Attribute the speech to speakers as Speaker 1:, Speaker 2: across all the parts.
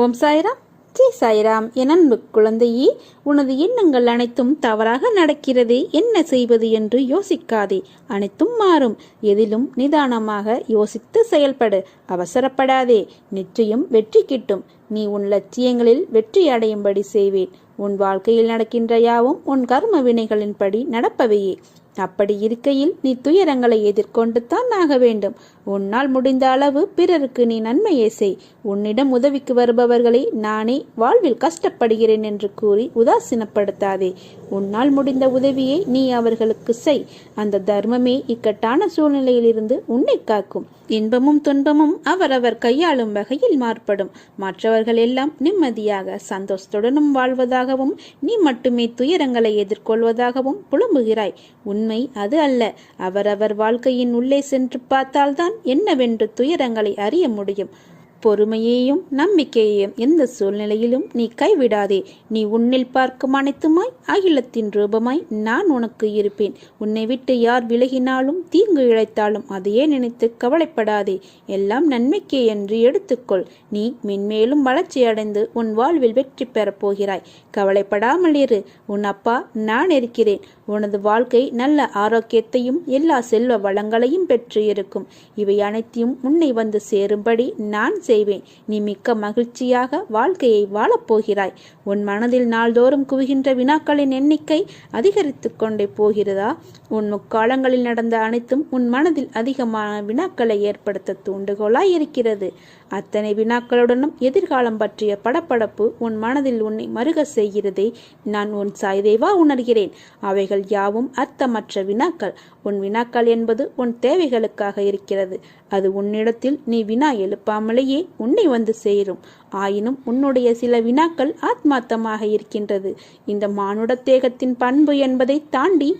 Speaker 1: ஓம் சாய்ராம். ஜெய் சாய்ராம். என் அன்பு குழந்தையே உனது எண்ணங்கள் அனைத்தும் தவறாக நடக்கிறது. என்ன செய்வது என்று யோசிக்காதே. அனைத்தும் மாறும். எதிலும் நிதானமாக யோசித்து செயல்படு. அவசரப்படாதே. நிச்சயம் வெற்றி கிட்டும். நீ உன் லட்சியங்களில் வெற்றி அடையும்படி செய்வேன். உன் வாழ்க்கையில் நடக்கின்ற யாவும் உன் கர்ம வினைகளின்படி நடப்பவையே. அப்படி இருக்கையில் நீ துயரங்களை எதிர்கொண்டு தான் ஆக வேண்டும். உன்னால் முடிந்த அளவு பிறருக்கு நீ நன்மையை செய். உன்னிடம் உதவிக்கு வருபவர்களை நானே வாழ்வில் கஷ்டப்படுகிறேன் என்று கூறி உதாசீனப்படுத்தாதே. உன்னால் முடிந்த உதவியை நீ அவர்களுக்கு செய். அந்த தர்மமே இக்கட்டான சூழ்நிலையிலிருந்து உன்னை காக்கும். இன்பமும் துன்பமும் அவரவர் கையாளும் வகையில் மாறுபடும். மற்றவர்கள் எல்லாம் நிம்மதியாக சந்தோஷத்துடனும் வாழ்வதாகவும் நீ மட்டுமே துயரங்களை எதிர்கொள்வதாகவும் புலம்புகிறாய். உண்மை அது அல்ல. அவரவர் வாழ்க்கையின் உள்ளே சென்று பார்த்தால்தான் என்னவென்று துயரங்களை அறிய முடியும். பொறுமையையும் நம்பிக்கையையும் எந்த சூழ்நிலையிலும் நீ கைவிடாதே. நீ உன்னில் பார்க்கும் அனைத்துமாய் அகிலத்தின் ரூபமாய் நான் உனக்கு இருப்பேன். உன்னை விட்டு யார் விலகினாலும் தீங்கு இழைத்தாலும் அதையே நினைத்து கவலைப்படாதே. எல்லாம் நன்மைக்கே என்று எடுத்துக்கொள். நீ மென்மேலும் வளர்ச்சி அடைந்து உன் வாழ்வில் வெற்றி பெறப் போகிறாய். கவலைப்படாமல் இரு. உன் அப்பா நான் இருக்கிறேன். உனது வாழ்க்கை நல்ல ஆரோக்கியத்தையும் எல்லா செல்வ வளங்களையும் பெற்று இருக்கும். இவை அனைத்தையும் உன்னை வந்து சேரும்படி நான் செய்வேன். நீ மிக்க மகிழ்ச்சியாக வாழ்க்கையை வாழப்போகிறாய். உன் மனதில் நாள்தோறும் குவிகின்ற வினாக்களின் எண்ணிக்கை அதிகரித்து கொண்டே போகிறதா? உன் முக்காலங்களில் நடந்த அனைத்தும் உன் மனதில் அதிகமான வினாக்களை ஏற்படுத்த தூண்டுகோலாய் இருக்கிறது. அத்தனை வினாக்களுடனும் எதிர்காலம் பற்றிய படப்படப்பு உன் மனதில் உன்னை மருக செய்கிறதே. நான் உன் சாய்தேவா உணர்கிறேன். அவைகள் யாவும் அர்த்தமற்ற வினாக்கள். உன் வினாக்கள் என்பது உன் தேவைகளுக்காக இருக்கிறது. அது உன்னிடத்தில் நீ வினா எழுப்பாமலேயே உன்னை வந்து சேரும். ஆயினும் உன்னுடைய சில வினாக்கள் ஆத்மார்த்தமாக இருக்கின்றது. இந்த மானுட தேகத்தின் பண்பு என்பதை தாண்டி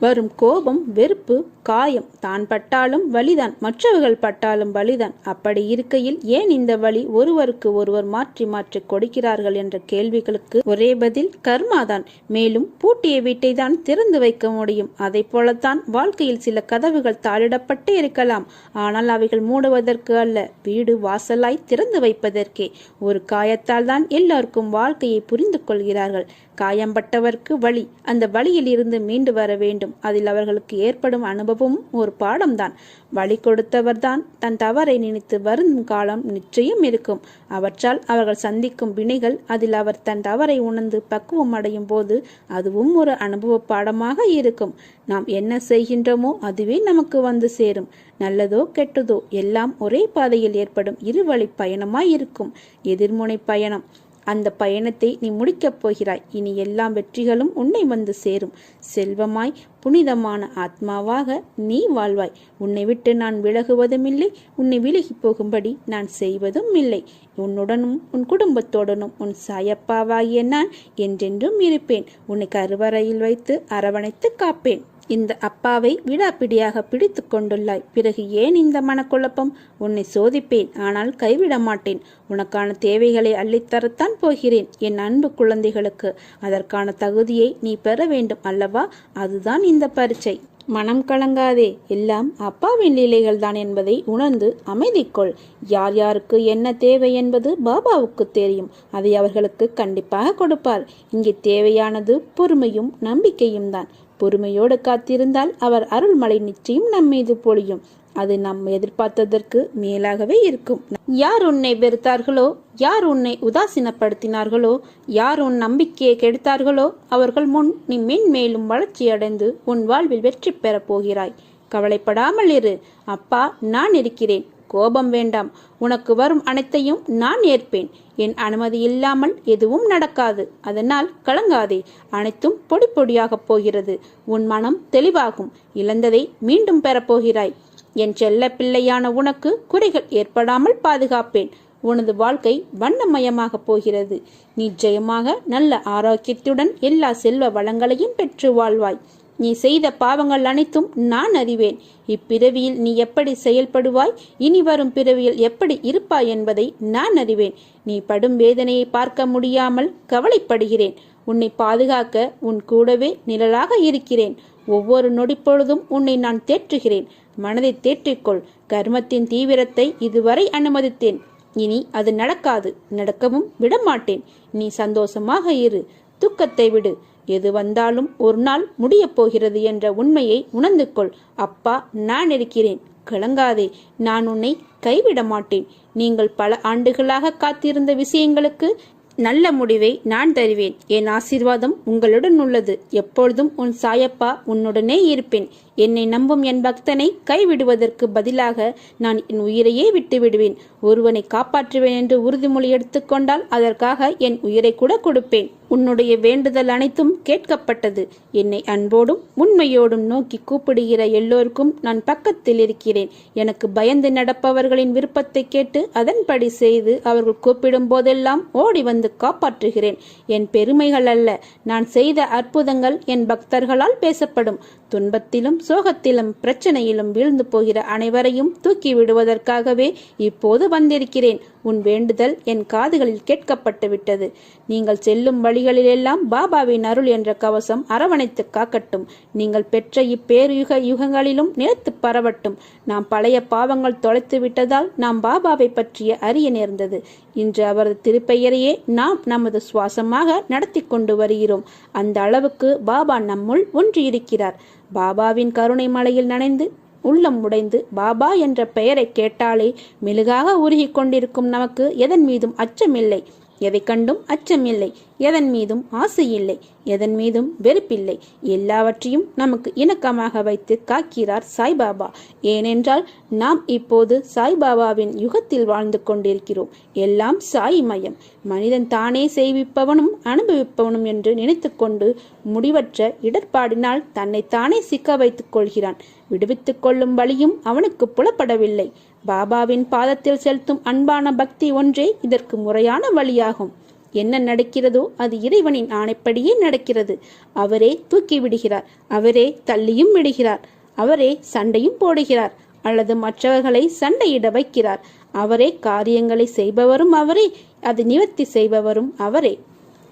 Speaker 1: வரும் கோபம் வெறுப்பு காயம் தான் பட்டாலும் வலிதான் மற்றவர்கள் பட்டாலும் வலிதான். அப்படி இருக்கையில் ஏன் இந்த வழி ஒருவருக்கு ஒருவர் மாற்றி மாற்றி கொடுக்கிறார்கள் என்ற கேள்விகளுக்கு ஒரே பதில் கர்மாதான். மேலும் பூட்டிய வீட்டை தான் திறந்து வைக்க முடியும். அதை போலத்தான் வாழ்க்கையில் சில கதவுகள் தாளிடப்பட்டே இருக்கலாம். ஆனால் அவைகள் மூடுவதற்கு அல்ல வீடு வாசலாய் திறந்து வைப்பதற்கே. ஒரு காயத்தால் தான் எல்லோருக்கும் வாழ்க்கையை புரிந்து கொள்கிறார்கள். காயம்பட்டவர்க்கு வழி அந்த வழியில் இருந்து மீண்டு வர வேண்டும். அதில் அவர்களுக்கு ஏற்படும் அனுபவம் அனுபவமும் ஒரு பாடம்தான். வழி கொடுத்தவர்தான் தன் தவறை நினைத்து வரும் காலம் நிச்சயம் இருக்கும். அவற்றால் அவர்கள் சந்திக்கும் வினைகள் அதில் அவர் தன் தவறை உணர்ந்து பக்குவம் அடையும் போது அதுவும் ஒரு அனுபவ பாடமாக இருக்கும். நாம் என்ன செய்கின்றோமோ அதுவே நமக்கு வந்து சேரும். நல்லதோ கெட்டதோ எல்லாம் ஒரே பாதையில் ஏற்படும் இருவழி பயணமாய் இருக்கும். எதிர்முனை பயணம். அந்த பயணத்தை நீ முடிக்கப் போகிறாய். இனி எல்லா வெற்றிகளும் உன்னை வந்து சேரும். செல்வமாய் புனிதமான ஆத்மாவாக நீ வாழ்வாய். உன்னை விட்டு நான் விலகுவதும் இல்லை உன்னை விலகி போகும்படி நான் செய்வதும் இல்லை. உன்னுடனும் உன் குடும்பத்தோடனும் உன் சாயப்பாவாகிய நான் என்றென்றும் இருப்பேன். உன்னை கருவறையில் வைத்து அரவணைத்து காப்பேன். இந்த அப்பாவை விடாப்பிடியாக பிடித்து கொண்டுள்ளாய். பிறகு ஏன் இந்த மனக்குழப்பம்? உன்னை சோதிப்பேன். ஆனால் கைவிட மாட்டேன். உனக்கான தேவைகளை அள்ளித்தரத்தான் போகிறேன் என் அன்பு குழந்தைகளுக்கு. அதற்கான தகுதியை நீ பெற வேண்டும் அல்லவா? அதுதான் இந்த பரீட்சை. மனம் கலங்காதே. எல்லாம் அப்பாவின் லீலைகள் தான் என்பதை உணர்ந்து அமைதிக்கொள். யார் யாருக்கு என்ன தேவை என்பது பாபாவுக்கு தெரியும். அதை அவர்களுக்கு கண்டிப்பாக கொடுப்பார். இங்கே தேவையானது பொறுமையும் நம்பிக்கையும் தான். பொறுமையோடு காத்திருந்தால் அவர் அருள்மலை நிச்சயம் நம்மீது பொழியும். அது நாம் எதிர்பார்த்ததற்கு மேலாகவே இருக்கும். யார் உன்னை வெறுத்தார்களோ யார் உன்னை உதாசீனப்படுத்தினார்களோ யார் உன் நம்பிக்கையை கெடுத்தார்களோ அவர்கள் முன் நீ மென்மேலும் வளர்ச்சியடைந்து உன் வாழ்வில் வெற்றி பெறப் போகிறாய். கவலைப்படாமல் இரு. அப்பா நான் இருக்கிறேன். கோபம் வேண்டாம். உனக்கு வரும் அனைத்தையும் நான் ஏற்பேன். என் அனுமதி இல்லாமல் எதுவும் நடக்காது. அதனால் கலங்காதே. அனைத்தும் பொடி பொடியாகப் போகிறது. உன் மனம் தெளிவாகும். இழந்ததை மீண்டும் பெறப்போகிறாய் என் செல்ல பிள்ளையான உனக்கு குறைகள் ஏற்படாமல் பாதுகாப்பேன். உனது வாழ்க்கை வண்ணமயமாக போகிறது. நிச்சயமாக நல்ல ஆரோக்கியத்துடன் எல்லா செல்வ வளங்களையும் பெற்று வாழ்வாய். நீ செய்த பாவங்கள் அனைத்தும் நான் அறிவேன். இப்பிறவியில் நீ எப்படி செயல்படுவாய்? இனி வரும் பிறவியில் எப்படி இருப்பாய் என்பதை நான் அறிவேன். நீ படும் வேதனையை பார்க்க முடியாமல் கவலைப்படுகிறேன். உன்னை பாதுகாக்க உன் கூடவே நிழலாக இருக்கிறேன். ஒவ்வொரு நொடிப்பொழுதும் உன்னை நான் தேற்றுகிறேன். மனதை தேற்றிக்கொள். கர்மத்தின் தீவிரத்தை இதுவரை அனுமதித்தேன். இனி அது நடக்காது. நடக்கவும் விடமாட்டேன். நீ சந்தோஷமாக இரு. துக்கத்தை விடு. எது வந்தாலும் ஒரு நாள் முடியப் போகிறது என்ற உண்மையை உணர்ந்து கொள் அப்பா நான் இருக்கிறேன். கலங்காதே. நான் உன்னை கைவிட மாட்டேன். நீங்கள் பல ஆண்டுகளாக காத்திருந்த விஷயங்களுக்கு நல்ல முடிவை நான் தருவேன். என் ஆசீர்வாதம் உங்களுடன் உள்ளது. எப்பொழுதும் உன் சாயப்பா உன்னுடனே இருப்பேன். என்னை நம்பும் என் பக்தனை கைவிடுவதற்கு பதிலாக நான் என் உயிரையே விட்டு விடுவேன் ஒருவனை காப்பாற்றுவேன் என்று உறுதிமொழி எடுத்துக்கொண்டால் அதற்காக என் உயிரை கூட கொடுப்பேன். உன்னுடைய வேண்டுதல் அனைத்தும் கேட்கப்பட்டது. என்னை அன்போடும் உண்மையோடும் நோக்கி கூப்பிடுகிற எல்லோருக்கும் நான் பக்கத்தில் இருக்கிறேன். எனக்கு பயந்து நடப்பவர்களின் விருப்பத்தை கேட்டு அதன்படி செய்து அவர்கள் கூப்பிடும் போதெல்லாம் ஓடி வந்து காப்பாற்றுகிறேன். என் பெருமைகள் அல்ல நான் செய்த அற்புதங்கள் என் பக்தர்களால் பேசப்படும். துன்பத்திலும் சோகத்திலும் பிரச்சனையிலும் வீழ்ந்து போகிற அனைவரையும் தூக்கி விடுவதற்காகவே இப்போது வந்திருக்கிறேன். உன் வேண்டுதல் என் காதுகளில் கேட்கப்பட்டு விட்டது. நீங்கள் செல்லும் வழிகளிலெல்லாம் பாபாவின் அருள் என்ற கவசம் அரவணைத்து காக்கட்டும். நீங்கள் பெற்ற இப்பேருயுக யுகங்களிலும் நிலத்து பரவட்டும். நாம் பழைய பாவங்கள் தொலைத்து விட்டதால் நாம் பாபாவை பற்றிய அறிய நேர்ந்தது. இன்று அவரது திருப்பெயரையே நாம் நமது சுவாசமாக நடத்தி கொண்டு வருகிறோம். அந்த அளவுக்கு பாபா நம்முள் ஒன்றியிருக்கிறார். பாபாவின் கருணை மலையில் நனைந்து உள்ளம் உடைந்து பாபா என்ற பெயரை கேட்டாலே மெழுகாக உருகிக் கொண்டிருக்கும் நமக்கு எதன் மீதும் அச்சமில்லை. எதை கண்டும் அச்சமில்லை எதன் மீதும் ஆசை இல்லை எதன் மீதும் வெறுப்பில்லை. எல்லாவற்றையும் நமக்கு இணக்கமாக வைத்து காக்கிறார் சாய்பாபா. ஏனென்றால் நாம் இப்போது சாய்பாபாவின் யுகத்தில் வாழ்ந்து கொண்டிருக்கிறோம். எல்லாம் சாய் மயம். மனிதன் தானே செய்விப்பவனும் அனுபவிப்பவனும் என்று நினைத்துக்கொண்டு முடிவற்ற இடர்பாடினால் தன்னை தானே சிக்க வைத்துக் கொள்கிறான். விடுவித்துக் கொள்ளும் வழியும் அவனுக்கு புலப்படவில்லை. பாபாவின் பாதத்தில் செலுத்தும் அன்பான பக்தி ஒன்றே இதற்கு முறையான வழியாகும். என்ன நடக்கிறதோ அது இறைவனின் ஆணைப்படியே நடக்கிறது. அவரே தூக்கி விடுகிறார். அவரே தள்ளியும் விடுகிறார். அவரே சண்டையும் போடுகிறார். அல்லது மற்றவர்களை சண்டையிட வைக்கிறார். அவரே காரியங்களை செய்பவரும் அவரே. அது நிவர்த்தி செய்பவரும் அவரே.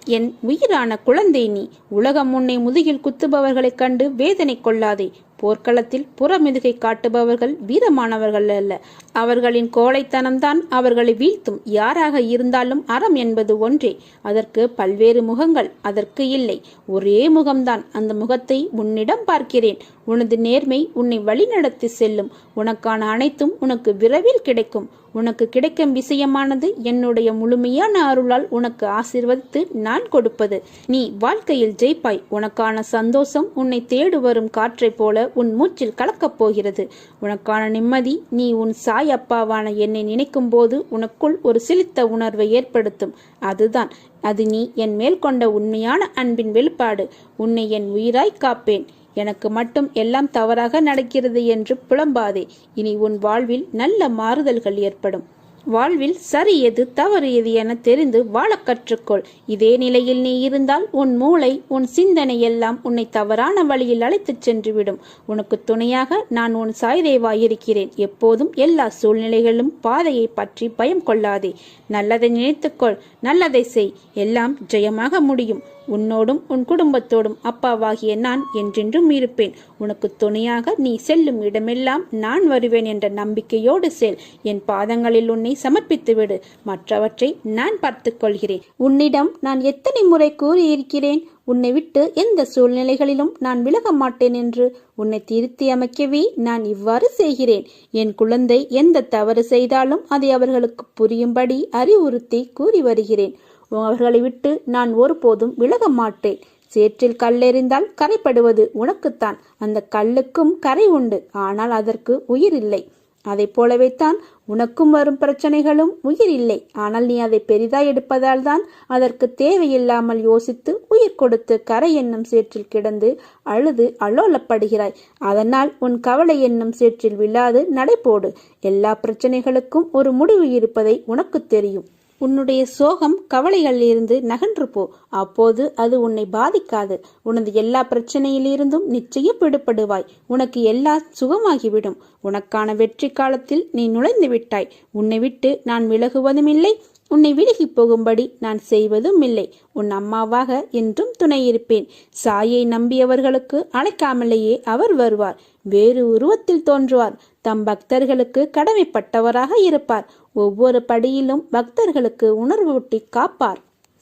Speaker 1: என் உயிரான குழந்தை நீ உலகம் உன்னை முதுகில் குத்துபவர்களைக் கண்டு வேதனை கொள்ளாதே. போர்க்களத்தில் புறமிதுகை காட்டுபவர்கள் வீரமானவர்கள் அல்ல. அவர்களின் கோழைத்தனம்தான் அவர்களை வீழ்த்தும். யாராக இருந்தாலும் அறம் என்பது ஒன்றே. அதற்கு பல்வேறு முகங்கள் அதற்கு இல்லை. ஒரே முகம்தான். அந்த முகத்தை உன்னிடம் பார்க்கிறேன். உனது நேர்மை உன்னை வழிநடத்தி செல்லும். உனக்கான அனைத்தும் உனக்கு விரைவில் கிடைக்கும். உனக்கு கிடைக்கும் விஷயமானது என்னுடைய முழுமையான அருளால் உனக்கு ஆசிர்வதித்து நான் கொடுப்பது. நீ வாழ்க்கையில் ஜெயிப்பாய். உனக்கான சந்தோஷம் உன்னை தேடு வரும் காற்றைப் போல உன் மூச்சில் கலக்கப் போகிறது. உனக்கான நிம்மதி நீ உன் சாய் அப்பாவான என்னை நினைக்கும் போது உனக்குள் ஒரு சிலித்த உணர்வை ஏற்படுத்தும். அதுதான் அது நீ என் மேல் கொண்ட உண்மையான அன்பின் வெளிப்பாடு. உன்னை என் உயிராய் காப்பேன். எனக்கு மட்டும் எல்லாம் தவறாக நடக்கிறது என்று புலம்பாதே. இனி உன் வாழ்வில் நல்ல மாறுதல்கள் ஏற்படும். வாழ்வில் சரி எது தவறு எது என தெரிந்து வாழ கற்றுக்கொள். இதே நிலையில் நீ இருந்தால் உன் மூளை உன் சிந்தனை எல்லாம் உன்னை தவறான வழியில் அழைத்துச் சென்றுவிடும். உனக்கு துணையாக நான் உன் சாய்தேவாயிருக்கிறேன். எப்போதும் எல்லா சூழ்நிலைகளும் பாதையை பற்றி பயம் கொள்ளாதே. நல்லதை நினைத்துக்கொள். நல்லதை செய். எல்லாம் ஜெயமாக முடியும். உன்னோடும் உன் குடும்பத்தோடும் அப்பாவாகிய நான் என்றென்றும் இருப்பேன். உனக்கு துணையாக நீ செல்லும் இடமெல்லாம் நான் வருவேன் என்ற நம்பிக்கையோடு செல். என் பாதங்களில் உன்னை சமர்ப்பித்துவிடு. மற்றவற்றை நான் பார்த்துக்கொள்கிறேன். உன்னிடம் நான் எத்தனை முறை கூறியிருக்கிறேன்? உன்னை விட்டு எந்த சூழ்நிலைகளிலும் நான் விலக மாட்டேன் என்று உன்னை திருத்தி அமைக்கவே நான் இவ்வாறு செய்கிறேன். என் குழந்தை எந்த தவறு செய்தாலும் அதை அவர்களுக்கு புரியும்படி அறிவுறுத்தி கூறி வருகிறேன். அவர்களை விட்டு நான் ஒருபோதும் விலக மாட்டேன். சேற்றில் கல்லெறிந்தால் கரைப்படுவது உனக்குத்தான். அந்த கல்லுக்கும் கரை உண்டு. ஆனால் அதற்கு உயிர் இல்லை. அதை போலவே தான் உனக்கும் வரும் பிரச்சனைகளும் உயிர் இல்லை. ஆனால் நீ அதை பெரிதா எடுப்பதால் தான் அதற்கு தேவையில்லாமல் யோசித்து உயிர் கொடுத்து கரை என்னும் சேற்றில் கிடந்து அழுது அலோலப்படுகிறாய் அதனால் உன் கவலை என்னும் சேற்றில் விழாது நடைபோடு எல்லா பிரச்சனைகளுக்கும் ஒரு முடிவு இருப்பதை உனக்கு தெரியும். உன்னுடைய சோகம் கவலைகளிலிருந்து நகன்று போ. அப்போது அது உன்னை பாதிக்காது. உனது எல்லா பிரச்சனையிலிருந்தும் நிச்சயம் விடுபடுவாய். உனக்கு எல்லா சுகமாகிவிடும். உனக்கான வெற்றி காலத்தில் நீ நுழைந்து விட்டாய். உன்னை விட்டு நான் விலகுவதும் இல்லை உன்னை விலகி போகும்படி நான் செய்வதும் இல்லை. உன் அம்மாவாக என்றும் துணையிருப்பேன். சாயை நம்பியவர்களுக்கு அழைக்காமலேயே அவர் வருவார். வேறு உருவத்தில் தோன்றுவார். தம் பக்தர்களுக்கு கடமைப்பட்டவராக இருப்பார். ஒவ்வொரு படியிலும் பக்தர்களுக்கு உணர்வூட்டி காப்பார்.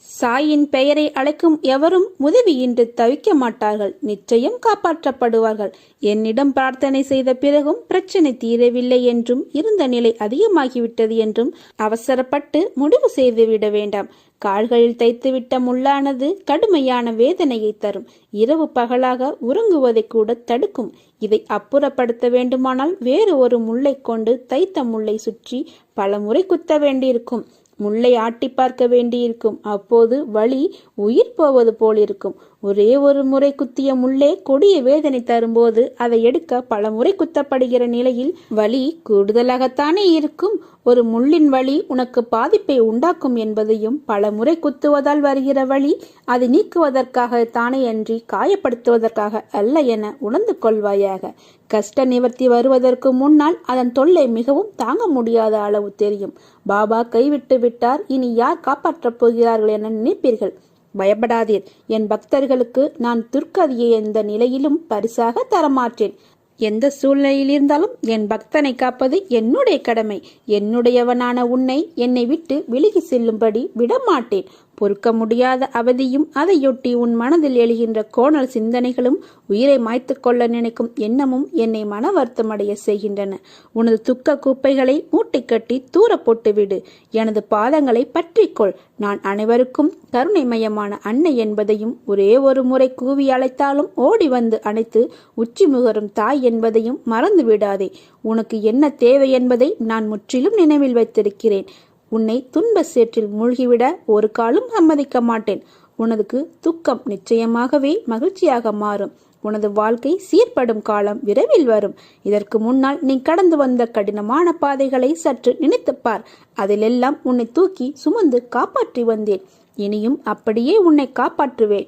Speaker 1: சாயின் பெயரை அழைக்கும் எவரும் உதவியின்றி தவிக்க மாட்டார்கள். நிச்சயம் காப்பாற்றப்படுவார்கள். என்னிடம் பிரார்த்தனை செய்த பிறகும் பிரச்சனை தீரவில்லை என்றும் இருந்த நிலை அதிகமாகிவிட்டது என்றும் அவசரப்பட்டு முடிவு செய்துவிட வேண்டாம். கால்களில் தைத்துவிட்ட முள்ளானது கடுமையான வேதனையை தரும். இரவு பகலாக உறங்குவதை கூட தடுக்கும். இதை அப்புறப்படுத்த வேண்டுமானால் வேறு ஒரு முள்ளை கொண்டு தைத்த முள்ளை சுற்றி பல முறை குத்த வேண்டியிருக்கும். முள்ளை ஆட்டி பார்க்க வேண்டியிருக்கும். அப்போது வழி உயிர் போவது போலிருக்கும். ஒரே ஒரு முறை குத்திய முள்ளே கொடிய வேதனை தரும்போது அதை எடுக்க பல முறை குத்தப்படுகிற நிலையில் வலி கூடுதலாகத்தானே இருக்கும். ஒரு முள்ளின் வழி உனக்கு பாதிப்பை உண்டாக்கும் என்பதையும் பல முறை குத்துவதால் வருகிற வழி அதை நீக்குவதற்காக தானே அன்றி காயப்படுத்துவதற்காக அல்ல என உணர்ந்து கொள்வாயாக. கஷ்ட நிவர்த்தி வருவதற்கு முன்னால் அதன் தொல்லை மிகவும் தாங்க முடியாத அளவு தெரியும். பாபா கைவிட்டு விட்டார். இனி யார் காப்பாற்றப் போகிறார்கள் என நினைப்பீர்கள்? பயப்படாதீர். என் பக்தர்களுக்கு நான் துர்க்கதியை எந்த நிலையிலும் பரிசாக தரமாற்றேன். எந்த சூழ்நிலையில் இருந்தாலும் என் பக்தனை காப்பது என்னுடைய கடமை. என்னுடையவனான உன்னை என்னை விட்டு விலகி செல்லும்படி விடமாட்டேன். பொறுக்க முடியாத அவதியும் அதையொட்டி உன் மனதில் எழுகின்ற கோணல் சிந்தனைகளும் உயிரை மாய்த்து கொள்ள நினைக்கும் எண்ணமும் என்னை மன வருத்தமடைய செய்கின்றன. உனது துக்க குப்பைகளை மூட்டை கட்டி தூர போட்டுவிடு. எனது பாதங்களை பற்றிக்கொள். நான் அனைவருக்கும் கருணைமயமான அன்னை என்பதையும் ஒரே ஒரு முறை கூவி அழைத்தாலும் ஓடி வந்து அணைத்து உச்சி முகரும் தாய் என்பதையும் மறந்து விடாதே உனக்கு என்ன தேவை என்பதை நான் முற்றிலும் நினைவில் வைத்திருக்கிறேன். உன்னை துன்ப சேற்றில் மூழ்கிவிட ஒரு காலும் சம்மதிக்க மாட்டேன். உனதுக்கு துக்கம் நிச்சயமாகவே மகிழ்ச்சியாக மாறும். உனது வாழ்க்கை சீர்படும் காலம் விரைவில் வரும். இதற்கு முன்னால் நீ கடந்து வந்த கடினமான பாதைகளை சற்று நினைத்துப்பார் அதிலெல்லாம் உன்னை தூக்கி சுமந்து காப்பாற்றி வந்தேன். இனியும் அப்படியே உன்னை காப்பாற்றுவேன்.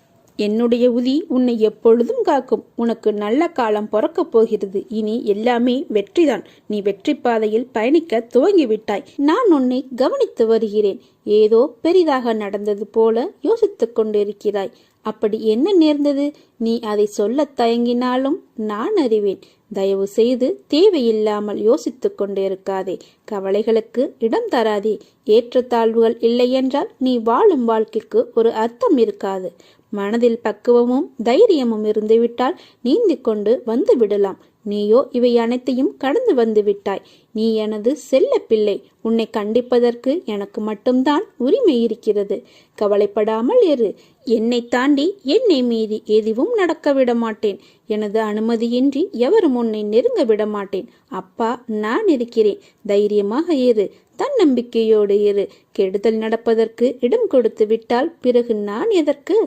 Speaker 1: என்னுடைய உதி உன்னை எப்பொழுதும் காக்கும். உனக்கு நல்ல காலம் பிறக்கப் போகிறது. இனி எல்லாமே வெற்றிதான். நீ வெற்றி பாதையில் பயணிக்க துவங்கிவிட்டாய். நான் உன்னை கவனித்து வருகிறேன். ஏதோ பெரிதாக நடந்தது போல யோசித்துக் கொண்டிருக்கிறாய். அப்படி என்ன நேர்ந்தது? நீ அதை சொல்லத் தயங்கினாலும் நான் அறிவேன். தயவு செய்து தேவையில்லாமல் யோசித்துக் கொண்டிருக்காதே. கவலைகளுக்கு இடம் தராதே. ஏற்றத்தாழ்வுகள் இல்லையென்றால் நீ வாழும் வாழ்க்கைக்கு ஒரு அர்த்தம் இருக்காது. மனதில் பக்குவமும் தைரியமும் இருந்துவிட்டால் நீந்தி கொண்டு வந்து விடலாம் நீயோ இவை அனைத்தையும் கடந்து வந்து விட்டாய் நீ எனது செல்ல பிள்ளை உன்னை கண்டிப்பதற்கு எனக்கு மட்டும்தான் உரிமை இருக்கிறது. கவலைப்படாமல் இரு. என்னை தாண்டி என்னை மீறி எதுவும் நடக்க விட மாட்டேன். எனது அனுமதியின்றி எவரும் உன்னை நெருங்க விட மாட்டேன். அப்பா நான் இருக்கிறேன். தைரியமாக இரு. தன்னம்பிக்கையோடு இரு. கெடுதல் நடப்பதற்கு இடம் கொடுத்து விட்டால் பிறகு நான் எதற்கு?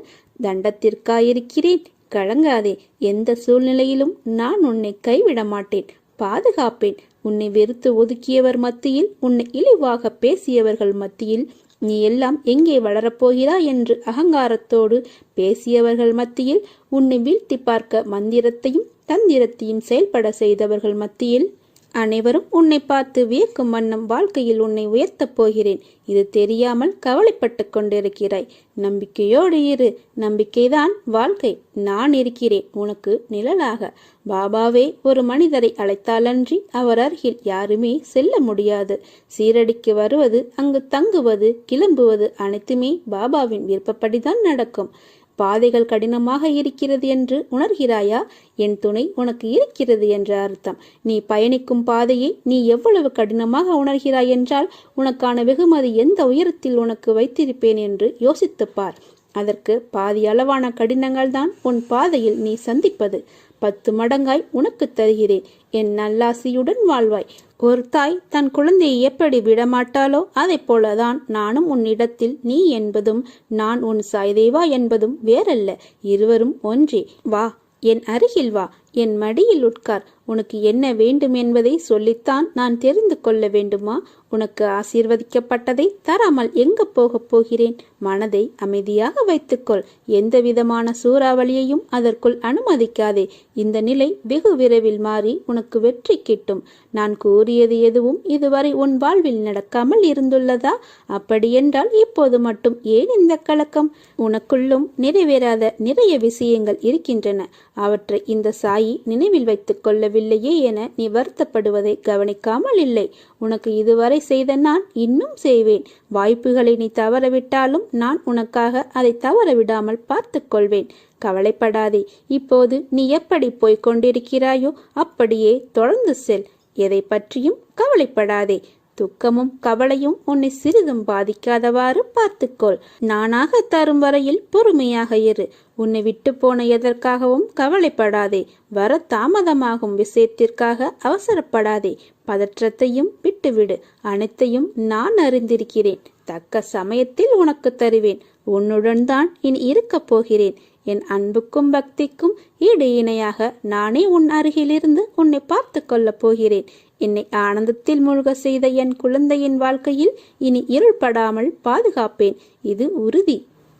Speaker 1: தண்டத்திற்காயிருக்கிறேன். கலங்காதே. எந்த சூழ்நிலையிலும் நான் உன்னை கைவிட மாட்டேன் பாதுகாப்பேன். உன்னை வெறுத்து ஒதுக்கியவர் மத்தியில் உன்னை இழிவாக பேசியவர்கள் மத்தியில் நீ எல்லாம் எங்கே வளரப்போகிறாய் என்று அகங்காரத்தோடு பேசியவர்கள் மத்தியில் உன்னை வீழ்த்தி பார்க்க மந்திரத்தையும் தந்திரத்தையும் செயல்பட செய்தவர்கள் மத்தியில் அனைவரும் உன்னை பார்த்து வியக்கும் வண்ணம் வாழ்க்கையில் உன்னை உயர்த்தப் போகிறேன். இது தெரியாமல் கவலைப்பட்டு கொண்டிருக்கிறாய். நம்பிக்கையோடு இரு. நம்பிக்கைதான் வாழ்க்கை. நான் இருக்கிறேன். உனக்கு நிழலாக. பாபாவே ஒரு மனிதரை அழைத்தாலன்றி அவர் அருகில் யாருமே செல்ல முடியாது. சீரடிக்கு வருவது அங்கு தங்குவது கிளம்புவது அனைத்துமே பாபாவின் விருப்பப்படிதான் நடக்கும். பாதைகள் கடினமாக இருக்கிறது என்று உணர்கிறாயா? என் துணை உனக்கு இருக்கிறது என்ற அர்த்தம். நீ பயணிக்கும் பாதையை நீ எவ்வளவு கடினமாக உணர்கிறாய் என்றால் உனக்கான வெகுமதி எந்த உயரத்தில் உனக்கு வைத்திருப்பேன் என்று யோசித்துப் பார். அதற்கு பாதி அளவான கடினங்கள் தான் உன் பாதையில் நீ சந்திப்பது. பத்து மடங்காய் உனக்கு தருகிறேன். என் நல்லாசியுடன் வாழ்வாய். ஒரு தாய் தன் குழந்தையை எப்படி விடமாட்டாளோ அதை போலதான் நானும் உன்னிடத்தில் நீ என்பதும் நான் உன் சாய்தேவா என்பதும் வேறல்ல. இருவரும் ஒன்றே. வா என் அருகில் வா. என் மடியில் உட்கார். உனக்கு என்ன வேண்டும் என்பதை சொல்லித்தான் நான் தெரிந்து கொள்ள வேண்டுமா? உனக்கு ஆசீர்வதிக்கப்பட்டதை தராமல் எங்க போகப் போகிறேன்? மனதை அமைதியாக வைத்துக்கொள். எந்த விதமான சூறாவளியையும் அதற்குள் அனுமதிக்காதே. இந்த நிலை வெகு விரைவில் மாறி உனக்கு வெற்றி கிட்டும். நான் கூறியது எதுவும் இதுவரை உன் வாழ்வில் நடக்காமல் இருந்துள்ளதா? அப்படியென்றால் இப்போது மட்டும் ஏன் இந்த கலக்கம்? உனக்குள்ளும் நிறைவேறாத நிறைய விஷயங்கள் இருக்கின்றன. அவற்றை இந்த சாய் நினைவில் வைத்துக் கொள்ளவில்லையே என நீ வருத்தப்படுவதை கவனிக்காமல் இல்லை. உனக்கு இதுவரை செய்த நான் இன்னும் செய்வேன். வாய்ப்புகளை நீ தவறவிட்டாலும் நான் உனக்காக அதை தவற விடாமல் பார்த்துக் கொள்வேன். கவலைப்படாதே. இப்போது நீ எப்படி போய்க் கொண்டிருக்கிறாயோ அப்படியே தொடர்ந்து செல். எதை பற்றியும் கவலைப்படாதே. துக்கமும் கவலையும் உன்னை சிறிதும் பாதிக்காதவாறு பார்த்துக்கொள். நானாக தரும் வரையில் பொறுமையாக இரு. உன்னை விட்டு போன எதற்காகவும் கவலைப்படாதே. வர தாமதமாகும் விஷயத்திற்காக அவசரப்படாதே. பதற்றத்தையும் விட்டுவிடு. அனைத்தையும் நான் அறிந்திருக்கிறேன். தக்க சமயத்தில் உனக்கு தருவேன். உன்னுடன் தான் இனி இருக்கப் போகிறேன். என் அன்புக்கும் பக்திக்கும் ஈடு இணையாக நானே உன் அருகிலிருந்து உன்னை பார்த்து கொள்ளப் போகிறேன். என்னை ஆனந்தத்தில் மூழ்க செய்த என் குழந்தையின் வாழ்க்கையில் இனி இருள்படாமல் பாதுகாப்பேன். இது உறுதி.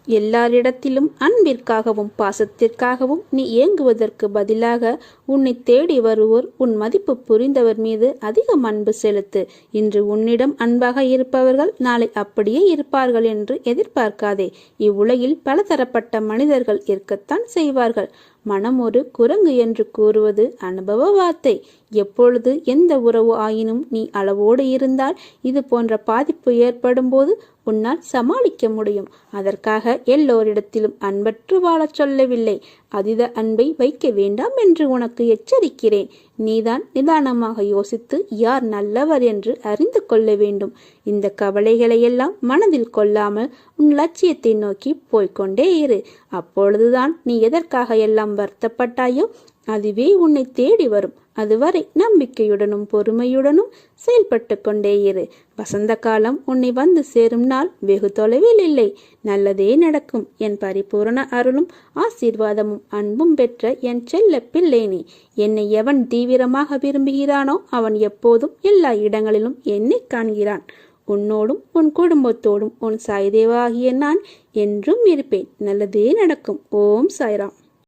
Speaker 1: எல்லாரிடத்திலும் அன்பிற்காகவும் பாசத்திற்காகவும் நீ ஏங்குவதற்கு பதிலாக உன்னை தேடி வருவோர் உன் மதிப்பு புரிந்தவர் மீது அதிகம் அன்பு செலுத்து. இன்று உன்னிடம் அன்பாக இருப்பவர்கள் நாளை அப்படியே இருப்பார்கள் என்று எதிர்பார்க்காதே. இவ்வுலகில் பலதரப்பட்ட மனிதர்கள் இருக்கத்தான் செய்வார்கள். மனம் ஒரு குரங்கு என்று கூறுவது அனுபவ வார்த்தை. எப்பொழுது எந்த உறவு ஆயினும் நீ அளவோடு இருந்தால் இது போன்ற பாதிப்பு ஏற்படும் போது உன்னால் சமாளிக்க முடியும். அதற்காக எல்லோரிடத்திலும் அன்பற்று வாழச் சொல்லவில்லை. அதித அன்பை வைக்க வேண்டாம் என்று உனக்கு எச்சரிக்கிறேன். நீதான் நிதானமாக யோசித்து யார் நல்லவர் என்று அறிந்து கொள்ள வேண்டும். இந்த கவலைகளையெல்லாம் மனதில் கொள்ளாமல் உன் லட்சியத்தை நோக்கி போய்க்கொண்டே இரு. அப்பொழுதுதான் நீ எதற்காக எல்லாம் வருத்தப்பட்டாயோ அதுவே உன்னை தேடி வரும். அதுவரை நம்பிக்கையுடனும் பொறுமையுடனும் செயல்பட்டு கொண்டே இரு. வசந்த காலம் உன்னை வந்து சேரும் நாள் வெகு தொலைவில் இல்லை. நல்லதே நடக்கும். என் பரிபூரண அருளும் ஆசீர்வாதமும் அன்பும் பெற்ற என் செல்ல பிள்ளை நீ. என்னை எவன் தீவிரமாக விரும்புகிறானோ அவன் எப்போதும் எல்லா இடங்களிலும் என்னை காண்கிறான். உன்னோடும் உன் குடும்பத்தோடும் உன் சாய்தேவாகிய நான் என்றும் இருப்பேன். நல்லதே நடக்கும். ஓம் சாய்ராம்.